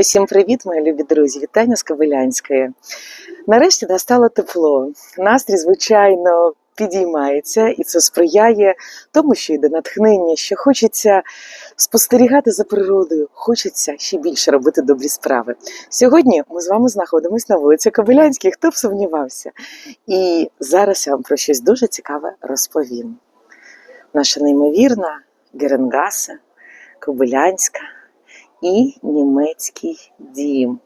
Усім привіт, мої любі друзі! Вітання з Кобилянської. Нарешті настало тепло. Настрій, звичайно, підіймається, і це сприяє тому, що йде натхнення, що хочеться спостерігати за природою, хочеться ще більше робити добрі справи. Сьогодні ми з вами знаходимося на вулиці Кобилянській, хто б сумнівався. І зараз я вам про щось дуже цікаве розповім. Наша неймовірна Геренгаса, Кобилянська і німецький дім.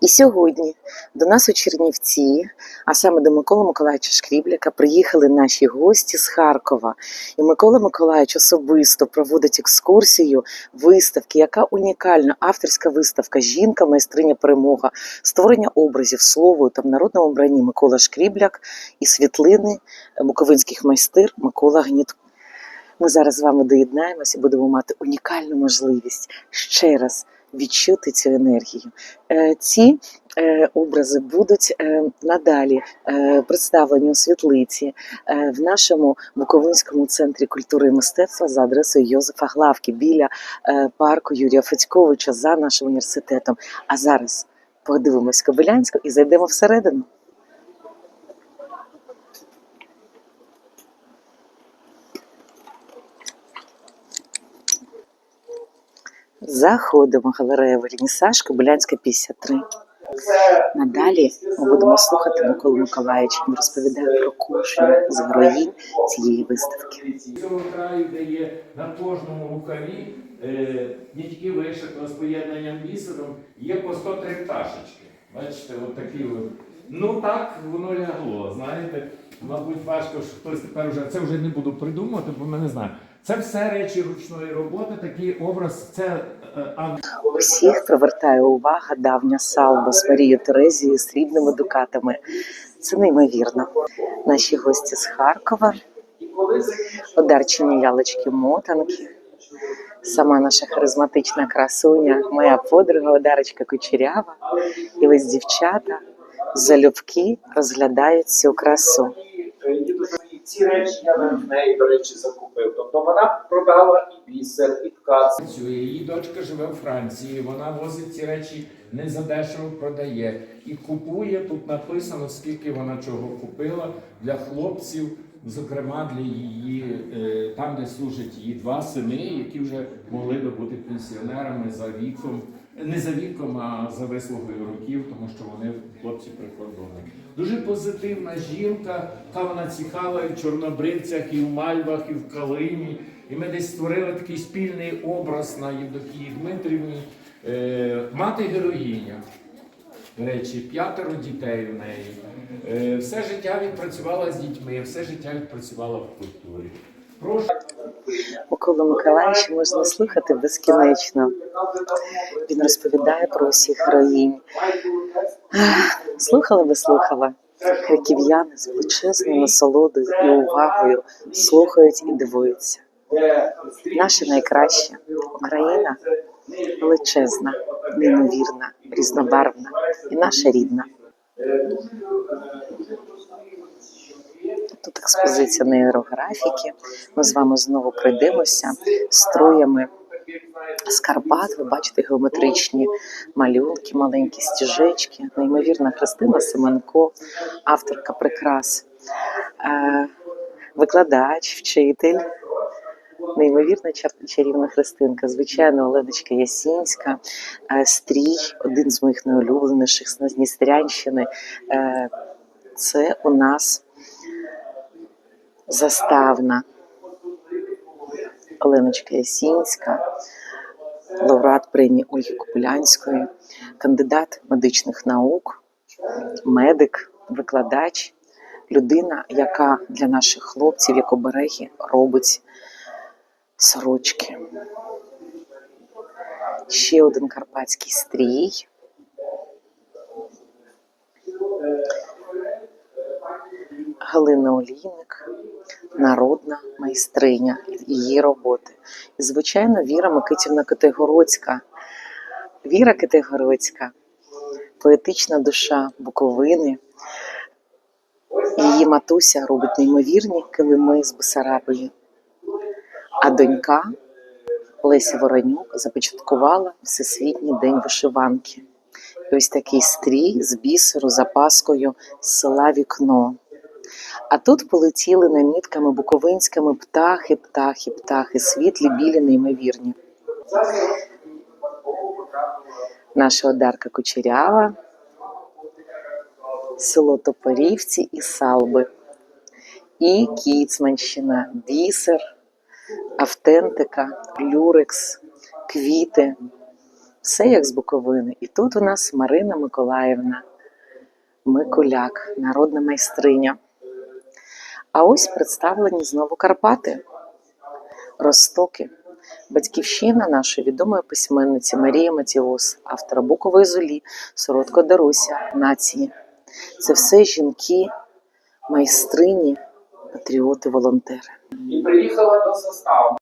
І сьогодні до нас у Чернівці, а саме до Миколи Миколаївича Шкрібляка, приїхали наші гості з Харкова. І Микола Миколаївич особисто проводить екскурсію виставки, яка унікальна авторська виставка Жінка, майстриня перемога, створення образів словою та в народному вбранні Микола Шкрібляк і світлини буковинських майстир Микола Гнітко. Ми зараз з вами доєднаємося будемо мати унікальну можливість ще раз відчути цю енергію. Е, Ці е, образи будуть е, надалі представлені у світлиці в нашому Буковинському центрі культури і мистецтва за адресою Йозефа Главки біля парку Юрія Федьковича за нашим університетом. А зараз подивимось Кобилянську і зайдемо всередину. Заходимо галерея Вернісаж, Кобилянська 53. Надалі ми будемо слухати Миколу Миколаївича. Він розповідає про кожну з героїнь цієї виставки. Цього краю, де є на кожному рукаві, не тільки вишито з поєднанням бісером, є по 103 пташечки. Бачите, от такі. Ну так воно лягло. Знаєте, мабуть, важко, що хтось тепер вже це вже не буду придумувати, бо ми не знаємо. Це все речі ручної роботи, такий образ, це е, Усіх привертає увага давня салва з Марією Терезією з срібними дукатами. Це неймовірно. Наші гості з Харкова, одарчені лялечки мотанки. Сама наша харизматична красуня, моя подруга Одарочка Кучерява. І ось дівчата залюбки розглядають цю красу. Ці речі я в неї, до речі, закупив. Тобто вона продала і бісер, і ткац. Її дочка живе у Франції. Вона возить ці речі не задешево продає і купує. Тут написано, скільки вона чого купила для хлопців, зокрема для її е, там, де служать її два сини, які вже могли би бути пенсіонерами за віком. Не за віком, а за вислугою років, тому що вони хлопці прикордонні. Дуже позитивна жінка, та вона цікава і в чорнобривцях, і в мальвах, і в калині. І ми десь створили такий спільний образ на Євдокії Дмитрівні. Е, мати героїня. До речі, п'ятеро дітей у неї. Е, все життя відпрацювала з дітьми, все життя відпрацювала в культурі. Прошу. Миколу Миколаївича можна слухати безкінечно. Він розповідає про усіх героїнь. Слухала би слухала. Харків'яни з величезною насолодою і увагою слухають і дивуються. Наше найкраще Україна величезна, неймовірна, різнобарвна і наша рідна. Тут експозиція нейрографіки. Ми з вами знову пройдемося строями з Карпат. Ви бачите геометричні малюнки, маленькі стіжечки. Неймовірна Христина Семенко, авторка прикрас, е, викладач, вчитель. Неймовірна чарівна Христинка, звичайно, Оленочка Ясінська, е, стрій, один з моїх найулюбленіших з Назністрянщини. Е, Це у нас заставна Оленочка Ясінська, лауреат премії Ольги Копулянської, кандидат медичних наук, медик, викладач, людина, яка для наших хлопців, як обереги, робить сорочки. Ще один карпатський стрій. Галина Олійник, народна майстриня її роботи. І, звичайно, Віра Микитівна Категородська. Віра Категородська, поетична душа Буковини. Її матуся робить неймовірні килими з Бесарабії. А донька Леся Воронюк започаткувала Всесвітній день вишиванки. І ось такий стрій з бісеру запаскою з села Вікно. А тут полетіли намітками буковинськими птахи, птахи, птахи, світлі, білі, неймовірні. Наша Одарка Кучерява, село Топорівці і Салби, і Кіцманщина, бісер, автентика, люрекс, квіти. Все як з Буковини. І тут у нас Марина Миколаївна Миколяк, народна майстриня. А ось представлені знову Карпати, Ростоки, батьківщина нашої відомої письменниці Марії Матіос, автора Букової золі, Сородко Даруся, нації. Це все жінки, майстрині, патріоти, волонтери. І приїхала до застави.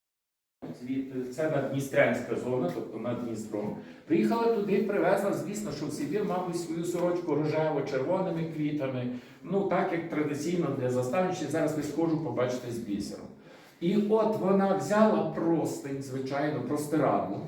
Від це Надністрянська зона, тобто над Дністром. Приїхала туди, привезла, звісно, що в Сибір, мабуть, свою сорочку рожево-червоними квітами. Ну так як традиційно для заставниці, зараз ви схожу побачите з бісером. І от вона взяла простень, звичайно, простирадло,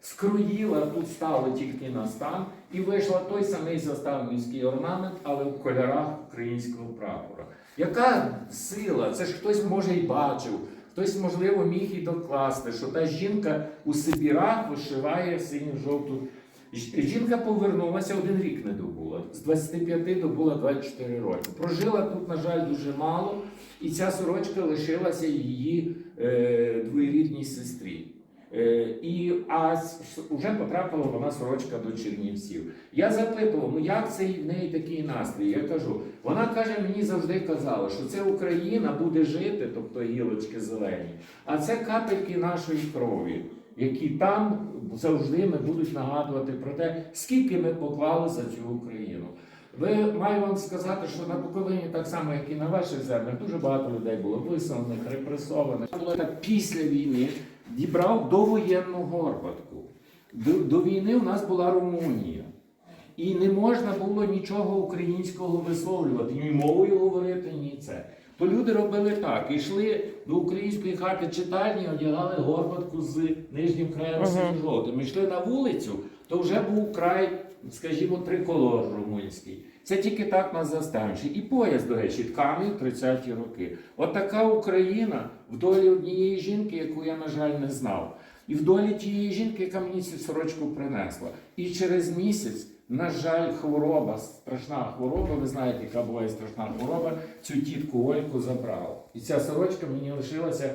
скроїла, тут стало тільки на стан, і вийшла той самий заставницький орнамент, але в кольорах українського прапора. Яка сила? Це ж хтось може і бачив. Хтось, можливо, міг і докласти, що та жінка у Сибірах вишиває синю-жовту. Жінка повернулася один рік не добула. З 25 добула 24 роки. Прожила тут, на жаль, дуже мало, і ця сорочка лишилася її е, двоюрідній сестрі. Е, і, а вже потрапила вона сорочка до Чернівців. Я запитував, ну як це в неї такий настрій? Я кажу, вона каже, мені завжди казала, що це Україна буде жити, тобто гілочки зелені, а це капельки нашої крові, які там завжди ми будуть нагадувати про те, скільки ми поклали за цю Україну. Ви маю вам сказати, що на Буковині, так само, як і на ваших землях, дуже багато людей було висунених, репресованих. Було так після війни дібрав довоєнну горбатку. До, до війни у нас була Румунія. І не можна було нічого українського висловлювати, ні мовою говорити, ні це. То люди робили так: йшли до української хати читальні, одягали горбатку з нижнім краєм синьо жовтим. Йшли на вулицю, то вже був край, скажімо, триколор румунський. Це тільки так нас заставивши. І пояс, до речі, тканий в 30-ті роки. От така Україна в долі однієї жінки, яку я, на жаль, не знав. І в долі тієї жінки, яка мені цю сорочку принесла. І через місяць, на жаль, хвороба, страшна хвороба, ви знаєте, яка буває страшна хвороба, цю тітку Ольку забрала. І ця сорочка мені лишилася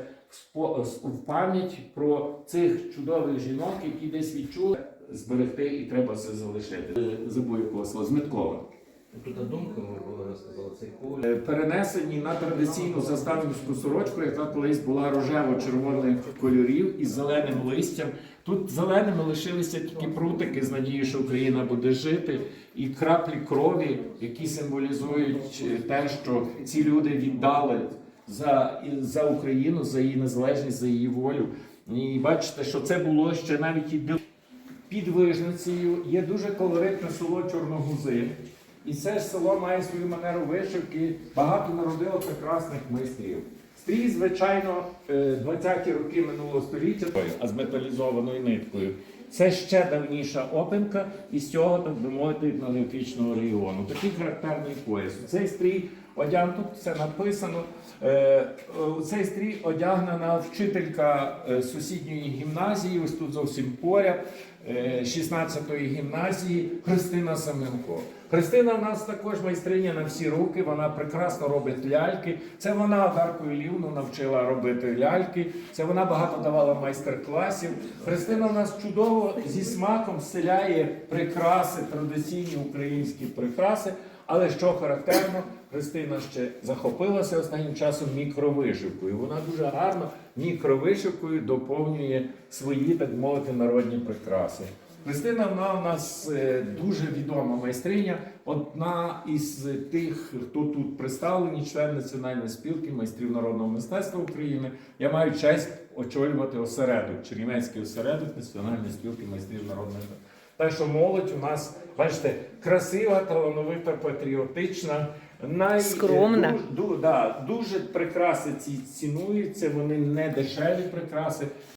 в пам'ять про цих чудових жінок, які десь відчули зберегти і треба все залишити. Е, Забув якого слова, Змиткова. Тут ми були цей колір. Е, перенесені на традиційну заставницьку сорочку, яка колись була рожево-червоних кольорів із зеленим листям. Тут зеленими лишилися тільки прутики з надією, що Україна буде жити, і краплі крові, які символізують е, те, що ці люди віддали за, за Україну, за її незалежність, за її волю. І бачите, що це було ще навіть і під Вижницею є дуже колоритне село Чорногузи. І це ж село має свою манеру вишивки, багато народило прекрасних майстрів. Стрій, звичайно, е, 20-ті роки минулого століття, а з металізованою ниткою. Це ще давніша опенка із цього, так би мовити, етнографічного регіону. Такий характерний пояс. Цей стрій одягнуто, це написано. Е, е, у цей стрій одягнена вчителька е, сусідньої гімназії, ось тут зовсім поряд, е, 16-ї гімназії Христина Семенко. Христина в нас також майстриня на всі руки, вона прекрасно робить ляльки. Це вона Дарку Ілівну навчила робити ляльки. Це вона багато давала майстер-класів. Христина в нас чудово зі смаком вселяє прикраси, традиційні українські прикраси. Але що характерно, Христина ще захопилася останнім часом мікровишивкою. Вона дуже гарно мікровишивкою доповнює свої, так мовити, народні прикраси. Христина вона у нас е, дуже відома майстриня, одна із тих, хто тут представлені, член Національної спілки майстрів народного мистецтва України. Я маю честь очолювати осередок, Чернівецький осередок Національної спілки майстрів народного мистецтва. Так що молодь у нас, бачите, красива, талановита, патріотична, най... Скромна. Ду, ду, да, дуже прикраси ці цінуються, вони не дешеві прикраси.